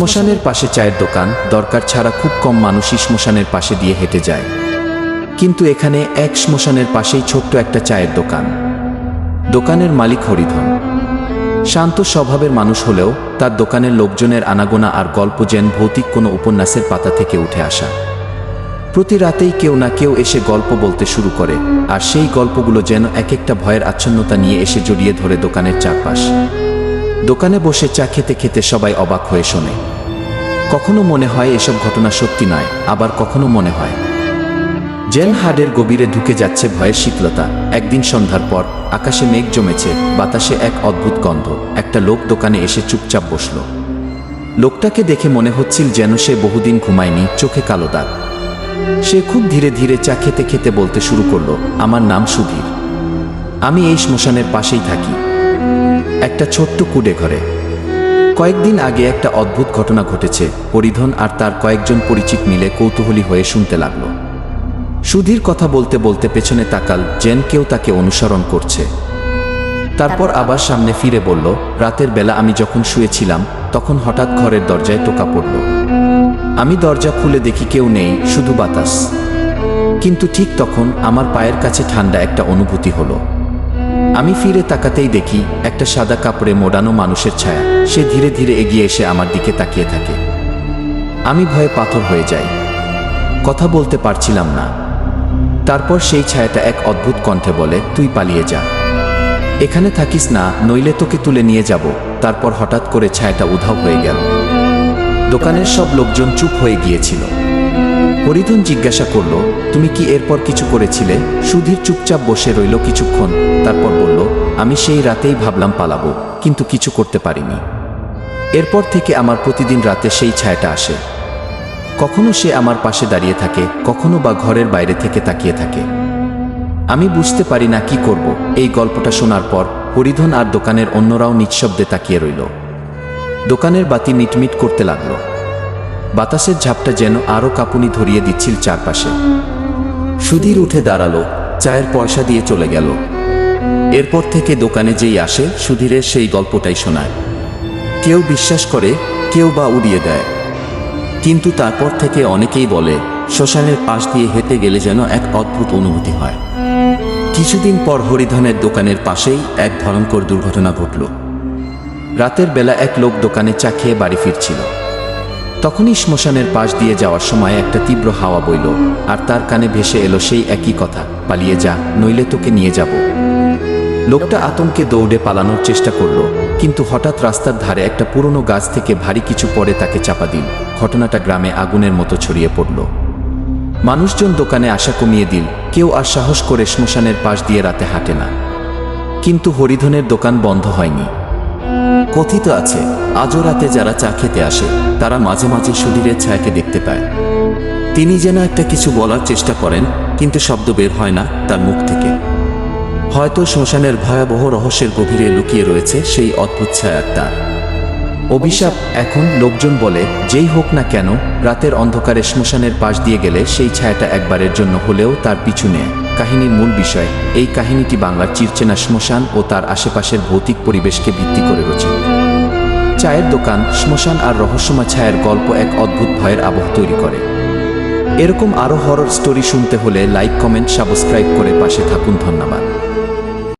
শ্মশানের পাশে চায়ের দোকান, দরকার ছাড়া খুব কম মানুষই শ্মশানের পাশে দিয়ে হেঁটে যায়। কিন্তু এখানে এক শ্মশানের পাশেই ছোট্ট একটা চায়ের দোকান। দোকানের মালিক হরিধন। শান্ত স্বভাবের মানুষ হলেও তার দোকানের লোকজনের আনাগোনা আর গল্প যেন ভৌতিক কোনো উপন্যাসের পাতা থেকে উঠে আসা। প্রতি রাতেই কেউ না কেউ এসে গল্প বলতে শুরু করে, আর সেই গল্পগুলো যেন এক একটা ভয়ের আচ্ছন্নতা নিয়ে এসে জড়িয়ে ধরে দোকানের চারপাশ। দোকানে বসে চা খেতে খেতে সবাই অবাক হয়ে শোনে। কখনো মনে হয় এসব ঘটনা সত্যি নয়, আবার কখনো মনে হয়। জেন হার্ডের গভীরে ঢুকে যাচ্ছে ভয়ের শীতলতা। একদিন সন্ধ্যার পর আকাশে মেঘ জমেছে, বাতাসে এক অদ্ভুত গন্ধ। একটা লোক দোকানে এসে চুপচাপ বসল। লোকটাকে দেখে মনে হচ্ছিল যেন সে বহুদিন ঘুমায়নি, চোখে কালো দাগ। সে খুব ধীরে ধীরে চা খেতে খেতে বলতে শুরু করল, আমার নাম সুধীর। আমি এই শ্মশানের পাশেই থাকি। একটা ছোট্ট কুডে ঘরে। কয়েকদিন আগে একটা অদ্ভুত ঘটনা ঘটেছে। পরিধন আর তার কয়েকজন পরিচিত মিলে কৌতূহলী হয়ে শুনতে লাগল। সুধীর কথা বলতে বলতে পেছনে তাকাল জেন কেউ তাকে অনুসরণ করছে। তারপর আবার সামনে ফিরে বলল, রাতের বেলা আমি যখন শুয়েছিলাম, তখন হঠাৎ ঘরের দরজায় টোকা পড়ল। আমি দরজা খুলে দেখি কেউ নেই, শুধু বাতাস। কিন্তু ঠিক তখন আমার পায়ের কাছে ঠান্ডা একটা অনুভূতি হলো। আমি ফিরে তাকাতেই দেখি একটা সাদা কাপড়ে মোড়ানো মানুষের ছায়া। সে ধীরে ধীরে এগিয়ে এসে আমার দিকে তাকিয়ে থাকে। আমি ভয়ে পাথর হয়ে যাই। কথা বলতে পারছিলাম না। তারপর সেই ছায়াটা এক অদ্ভুত কণ্ঠে বলে, তুই পালিয়ে যা। এখানে থাকিস না, নইলে তোকে তুলে নিয়ে যাব। তারপর হঠাৎ করে ছায়াটা উধাও হয়ে গেল। দোকানের সব লোকজন চুপ হয়ে গিয়েছিল। হরিধন জিজ্ঞাসা করল, তুমি কি এরপর কিছু করেছিলে? সুধীর চুপচাপ বসে রইল কিছুক্ষণ, তারপর বলল, আমি সেই রাতেই ভাবলাম পালাবো, কিন্তু কিছু করতে পারিনি। এরপর থেকে আমার প্রতিদিন রাতে সেই ছায়াটা আসে। কখনো সে আমার পাশে দাঁড়িয়ে থাকে, কখনো বা ঘরের বাইরে থেকে তাকিয়ে থাকে। আমি বুঝতে পারি না কি করব। এই গল্পটা শোনার পর হরিধন আর দোকানের অন্যরাও নিঃশব্দে তাকিয়ে রইল। দোকানের বাতি মিটমিট করতে লাগল। বাতাসের ঝাপটা যেন আরও কাঁপুনি ধরিয়ে দিচ্ছিল চারপাশে। সুধীর উঠে দাঁড়াল, চায়ের পয়সা দিয়ে চলে গেল। এরপর থেকে দোকানে যেই আসে, সুধীরের সেই গল্পটাই শোনায়। কেউ বিশ্বাস করে, কেউ বা উড়িয়ে দেয়। কিন্তু তারপর থেকে অনেকেই বলে, শ্মশানের পাশ দিয়ে হেঁটে গেলে যেন এক অদ্ভুত অনুভূতি হয়। কিছুদিন পর হরিধনের দোকানের পাশেই এক ভয়ঙ্কর দুর্ঘটনা ঘটল। রাতের বেলা এক লোক দোকানে চা খেয়ে বাড়ি ফিরছিল। তখনই শ্মশানের পাশ দিয়ে যাওয়ার সময় একটা তীব্র হাওয়া বইল, আর তার কানে ভেসে এলো সেই একই কথা, পালিয়ে যা, নইলে তোকে নিয়ে যাব। লোকটা আতঙ্কে দৌড়ে পালানোর চেষ্টা করল, কিন্তু হঠাৎ রাস্তার ধারে একটা পুরনো গাছ থেকে ভারী কিছু পরে তাকে চাপা দিল। ঘটনাটা গ্রামে আগুনের মতো ছড়িয়ে পড়ল। মানুষজন দোকানে আশা কমিয়ে দিল, কেউ আর সাহস করে শ্মশানের পাশ দিয়ে রাতে হাঁটে না। কিন্তু হরিধনের দোকান বন্ধ হয়নি। কথিত আছে, আজও রাতে যারা চা খেতে আসে, তারা মাঝে মাঝে শরীরের ছায়াকে দেখতে পায়। তিনি যেন একটা কিছু বলার চেষ্টা করেন, কিন্তু শব্দ বের হয় না তার মুখ থেকে। হয়তো শ্মশানের ভয়াবহ রহস্যের গভীরে লুকিয়ে রয়েছে সেই অদ্ভুত ছায়ার তার। অভিশাপ এখন লোকজন বলে, যেই হোক না কেন, রাতের অন্ধকারে শ্মশানের পাশ দিয়ে গেলে সেই ছায়াটা একবারের জন্য হলেও তার পিছু নেয়। কাহিনীর মূল বিষয়, এই কাহিনীটি বাংলার চিরচেনা শ্মশান ও তার আশেপাশের ভৌতিক পরিবেশকে ভিত্তি করে রচিত। চায়ের দোকান, শ্মশান আর রহস্যময় ছায়ার গল্প এক অদ্ভুত ভয়ের আবহ তৈরি করে। এরকম আরও হরর স্টোরি শুনতে হলে লাইক, কমেন্ট, সাবস্ক্রাইব করে পাশে থাকুন ধন্যবাদ।